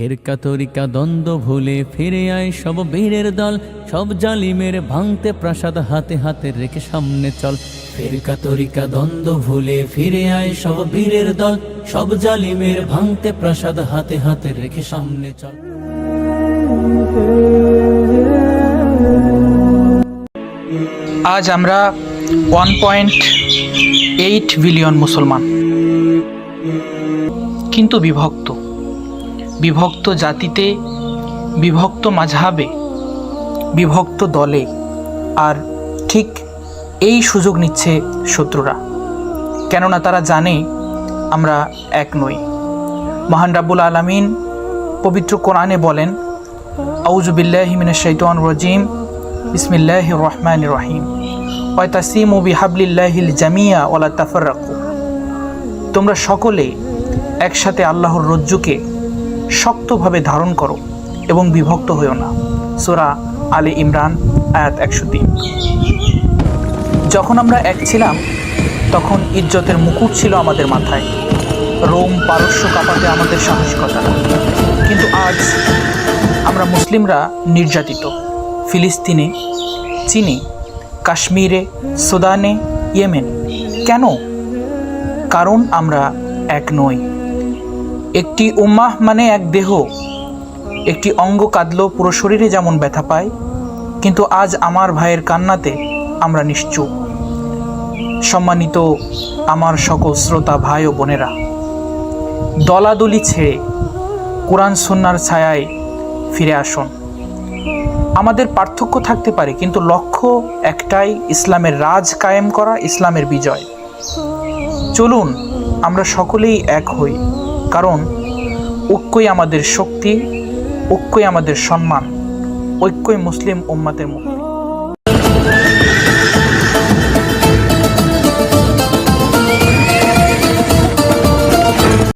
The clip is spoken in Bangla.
ফেরকা তরিকা দ্বন্দ্ব ভুলে ফিরে আয় সব বীরের দল, সব জালিমের ভাঙতে প্রাসাদ হাতে হাতে রেখে সামনে চল। ফেরকা তরিকা দ্বন্দ্ব ভুলে ফিরে আয় সব বীরের দল, সব জালিমের ভাঙতে প্রাসাদ হাতে হাতে রেখে সামনে চল। আজ আমরা ওয়ান পয়েন্ট এইট বিলিয়ন মুসলমান। কিন্তু বিভক্ত। বিভক্ত জাতিতে, বিভক্ত মাঝহাবে, বিভক্ত দলে, আর ঠিক এই সুযোগ নিচ্ছে শত্রুরা। কেননা তারা জানে আমরা এক নই। মহান রাব্বুল আলামিন পবিত্র কোরআনে বলেন আউজুবিল্লাহিমিন শৈতান রজিম। বিসমিল্লাহ রহমান রহিম। ওয়াতাসিমু বিহাবলিল্লাহিল জামিয়া ওয়ালা তাফাররাকু। তোমরা সকলে একসাথে আল্লাহর রজ্জুকে শক্তভাবে ধারণ করো এবং বিভক্ত হইও না। সোরা আলী ইমরান, আয়াত একশো তিন। যখন আমরা এক ছিলাম, তখন ইজ্জতের মুকুট ছিল আমাদের মাথায়। রোম পারস্য কাঁপাতে আমাদের সাহসিকতা কিন্তু আজ আমরা মুসলিমরা নির্যাতিত। ফিলিস্তিনে, চীনে, কাশ্মীরে, সুদানে, ইয়েমেন। কেন? কারণ আমরা এক নই। একটি উম্মাহ মানে এক দেহ। একটি অঙ্গ কাঁদলো পুরো শরীরে যেমন ব্যথা পায়, কিন্তু আজ আমার ভাইয়ের কান্নাতে আমরা নিশ্চুপ। সম্মানিত আমার সকল শ্রোতা ভাই ও বোনেরা, দলাদলি ছেড়ে কোরআন সন্ন্যার ছায়ায় ফিরে আসুন। আমাদের পার্থক্য থাকতে পারে, কিন্তু লক্ষ্য একটাই, ইসলামের রাজ কায়েম করা, ইসলামের বিজয়। চলুন, আমরা সকলেই এক হই। কারণ ঐক্যই আমাদের শক্তি ঐক্যই আমাদের সম্মান ঐক্যই মুসলিম উম্মাতের মুক্তি